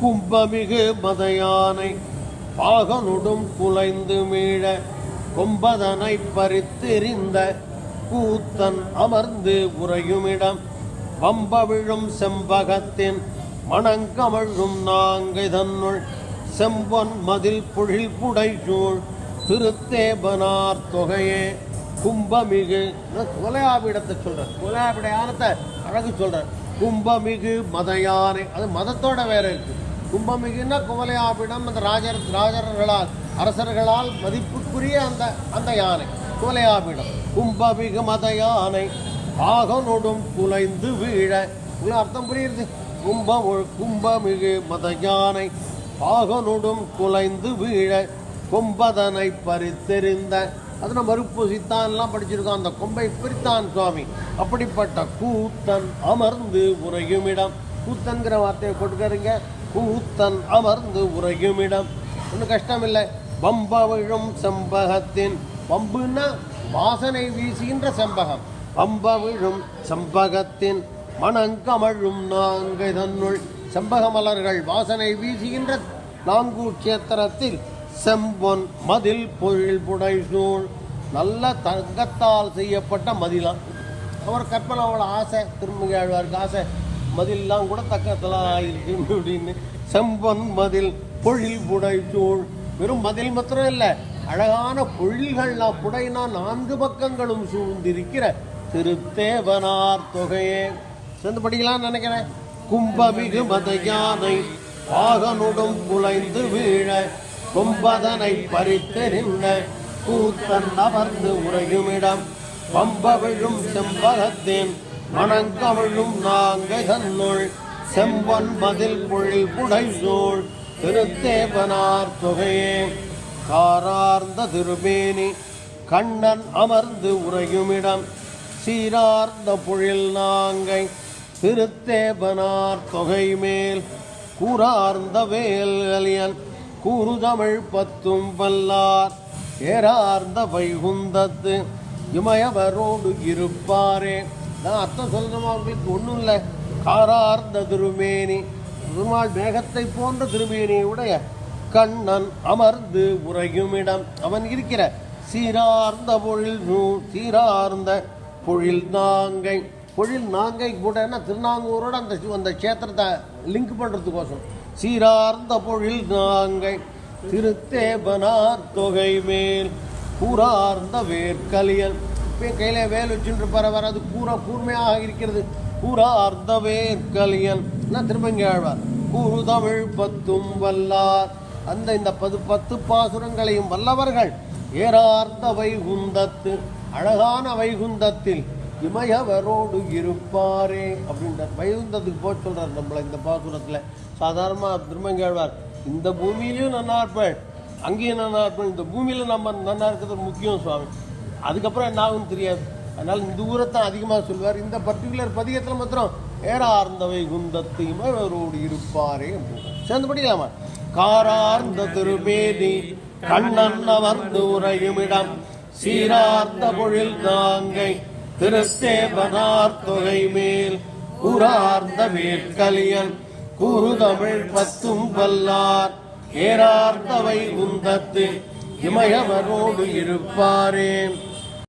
கும்பமிகு மதையானை பாகனுடும் குலைந்து மீழ கொம்பதனை பறித்தெறிந்த கூத்தன் அமர்ந்து உறையுமிடம். வம்பவிழும் செம்பகத்தின் மணங்கமழும் நாங்கை தன்னுள் செம்பொன் மதில் புழில் புடைசூழ் திருத்தேபனார் தொகையே. கும்பமிகு குலையாபிடத்தை சொல்றார். குலையாபிட யானத்தை அழகு சொல்றார். கும்பமிகு மத யானை அது மதத்தோட வேற இருக்கு. கும்பமிகுன்னா குவலையாபிடம் அந்த ராஜர் ராஜர்களால் அரசர்களால் மதிப்புக்குரிய அந்த அந்த யானை குவலையாபிடம் கும்பமிகு மத யானை பாகனொடும் குலைந்து வீழ. உங்களுக்கு அர்த்தம் புரியுது? கும்பம் கும்பமிகு மத யானை பாகனொடும் குலைந்து வீழ. கொம்பதனை பறித்தெறிந்த அது நம்ம மறுப்பொசித்தான்லாம் படிச்சிருக்கோம். அந்த கொம்பை பிரித்தான் சுவாமி. அப்படிப்பட்ட கூத்தன் அமர்ந்து உரையுமிடம் கூத்தன்கிற வார்த்தையை கொடுக்குறீங்க கூத்தன் அமர்ந்து உறையுமிடம். ஒன்றும் கஷ்டம் இல்லை பம்ப விழும் செம்பகத்தின் பம்புன்னா வாசனை வீசுகின்ற செம்பகம். பம்ப விழும் செம்பகத்தின் மணங்கமழும் நாங்கை தன்னுள். செம்பக மலர்கள் வாசனை வீசுகின்ற நாங்கூர் கேத்திரத்தில் செம்பொன் மதில் பொழில் புடைசூழ். நல்ல தங்கத்தால் செய்யப்பட்ட மதிலாம் அவர் கற்பனை அவளோட ஆசை. திருமங்கி ஆழ்வாருக்கு ஆசை. மதில்லாம் கூட தக்கத்தில் இருக்கு அப்படின்னு செம்பன் மதில் பொழில் புடைச்சோள் வெறும் மதில் மாத்திரம் இல்லை அழகான பொழில்கள்லாம் புடைனா நான்கு பக்கங்களும் சூழ்ந்திருக்கிற திருத்தேவனார் தொகையே. சேர்ந்து படிக்கலாம்னு நினைக்கிறேன். கும்பமிகு மத யானை பாகனுடும் குலைந்து வீழ கொம்பதனை பறித்தெறிந்த கூத்தன் அமர்ந்து உரையுமிடம் பம்ப விழும் செம்பகத்தேன் மணங்கவிழும் நாங்கை தன்னுள். செம்பன் மதில் பொழில் புடைசூழ் திருத்தேவனார் தொகையே. காரார்ந்த திருமேனி கண்ணன் அமர்ந்து உறையுமிடம். சீரார்ந்த பொழில் நாங்கை திருத்தேவனார் தொகை மேல் கூறார்ந்த வேல்கலியன் கூறுதமிழ் பத்தும் வல்லார். ஏறார்ந்த வைகுந்தத்து இமயவரோடு இருப்பாரே. நான் அர்த்தம் சொல்லணுமா அவங்களுக்கு ஒன்றும் இல்லை காரார்ந்த திருமேனி பெருமாள் மேகத்தை போன்ற திருமேனியை உடைய கண்ணன் அமர்ந்து உறையுமிடம். அவன் இருக்கிற சீரார்ந்த பொழில் நூல் சீரார்ந்த பொழில் நாங்கை. பொழில் நாங்கை கூட என்ன? திருநாங்கூரோட அந்த அந்த க்ஷேத்திரத்தை லிங்க் பண்ணுறதுக்கோசம் சீரார்ந்த பொழில் நாங்கை. திருத்தேபனார் தொகை மேல் கூறார்ந்த வேர்க்கலியன் கையில வேல் வச்சுட்டு இருப்பார் வர அது கூற கூர்மையாக இருக்கிறது. அர்த்தவே கலியன். திருப்பங்கி ஆழ்வார்? கூறு தமிழ் பத்தும் வல்லார். அந்த இந்த பது பத்து பாசுரங்களையும் வல்லவர்கள் ஏறார்த்த வைகுந்தத்து அழகான வைகுந்தத்தில் இமயவரோடு இருப்பாரே அப்படின்றார் வைகுந்தத்துக்கு போக சொல்கிறார் நம்மளை இந்த பாசுரத்தில். சாதாரணமாக திருமங்கேழ்வார் இந்த பூமியிலையும் நன்னா இருப்பேன் அங்கேயும் நன்னா இருப்பேன் இந்த பூமியில் நம்ம நன்னா இருக்கிறது முக்கியம் சுவாமி. அதுக்கப்புறம் என்ன ஆகும்னு தெரியாது. அதனால் இந்த ஊரைத்தான் அதிகமாக சொல்வார் இந்த பர்டிகுலர் பதிகத்தில் மாத்திரம் ஏறார்ந்தவை குந்தத்து இமயவரோடு இருப்பாரே சேர்ந்து படிக்கலாமா? காரார்ந்த திருபேதி கண்ணன் அமர்ந்து உரையுமிடம் சீரார்ந்த பொழில் நாங்கை திருத்தேவனார் தொகை மேல். கூறார்ந்த வேட்கலியன் கூறுதமிழ் பத்தும் வல்லார். ஏறார்ந்தவை குந்தத்து இமயவரோடு இருப்பாரே.